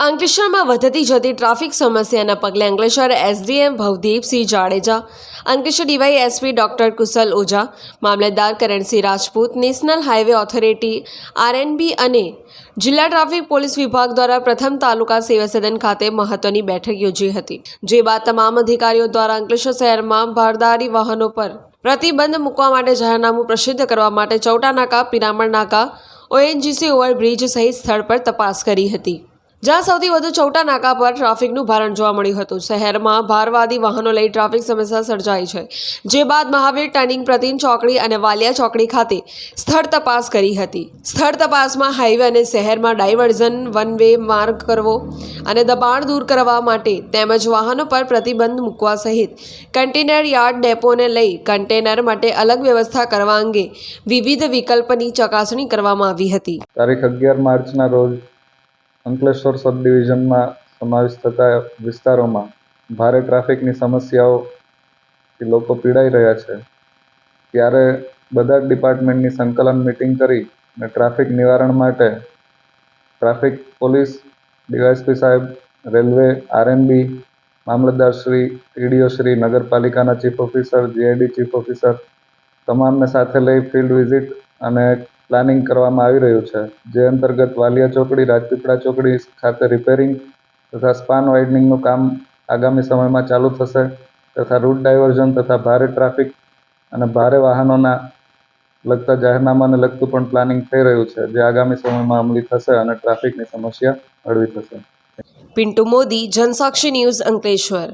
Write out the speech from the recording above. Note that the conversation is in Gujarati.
અંકલેશ્વરમાં વધતી જતી ટ્રાફિક સમસ્યાના પગલે Ankleshwar SDM Bhavdeepsinh Jadeja, Ankleshwar DY SP doctor Kushal Ojha, મામલતદાર Karansinh Rajput, national highway authority RNB અને જિલ્લા ટ્રાફિક પોલીસ વિભાગ દ્વારા પ્રથમ તાલુકા સેવા સદન ખાતે મહત્વની બેઠક યોજી હતી, જે બાદ તમામ અધિકારીઓ દ્વારા અંકલેશ્વર શહેરમાં ભારદારી વાહનો પર પ્રતિબંધ મૂકવા માટે જાહેરનામું પ્રસિદ્ધ કરવા માટે ચૌટા નાકા પિરામણ નાકા ઓએનજીસી ઓવરબ્રિજ સહિત સ્થળ પર તપાસ કરી હતી. જ્યાં સૌથી વધુ ચૌટા નાકા પર ટ્રાફિકનું ભારણ જોવા મળ્યું હતું. શહેરમાં ભારવાદી વાહનો લઈ ટ્રાફિક સમસ્યા સર્જાઈ છે. જે બાદ મહાવીર ટર્નિંગ પ્રતિન ચોકડી અને વાલિયા ચોકડી ખાતે સ્થળ તપાસ કરી હતી. સ્થળ તપાસમાં હાઈવે અને શહેરમાં ડાયવર્ઝન વન વે માર્ગ કરવો અને દબાણ દૂર કરવા માટે તેમજ વાહનો પર પ્રતિબંધ મૂકવા સહિત કન્ટેનર યાર્ડ ડેપોને લઈ કન્ટેનર માટે અલગ વ્યવસ્થા કરવા અંગે વિવિધ વિકલ્પની ચકાસણી કરવામાં આવી હતી. તારીખ અગિયાર માર્ચના રોજ અંકલેશ્વર સબ ડિવિઝનમાં સમાવેશ થતા વિસ્તારોમાં ભારે ટ્રાફિકની સમસ્યાઓથી લોકો પીડાઈ રહ્યા છે. ત્યારે બધા ડિપાર્ટમેન્ટની સંકલન મિટિંગ કરી અને ટ્રાફિક નિવારણ માટે ટ્રાફિક પોલીસ ડીવાયએસપી સાહેબ, રેલવે, આરએનબી, મામલતદાર શ્રી, ટીડીઓ શ્રી, નગરપાલિકાના chief officer, GID chief officer, તમામને સાથે લઈ ફિલ્ડ વિઝિટ અને પ્લાનિંગ કરવામાં આવી રહ્યું છે. જે અંતર્ગત વાલિયા ચોકડી, રાજપીપળા ચોકડી ખાતે રિપેરિંગ તથા સ્પાન વાઇડનિંગનું કામ આગામી સમયમાં ચાલુ થશે તથા રૂટ ડાયવર્ઝન તથા ભારે ટ્રાફિક અને ભારે વાહનોના લગતા જાહેરનામાને લગતું પણ પ્લાનિંગ થઈ રહ્યું છે. જે આગામી સમયમાં અમલી થશે અને ટ્રાફિકની સમસ્યા હળવી થશે. પિન્ટુ મોદી, જનસાક્ષી ન્યૂઝ અંકલેશ્વર.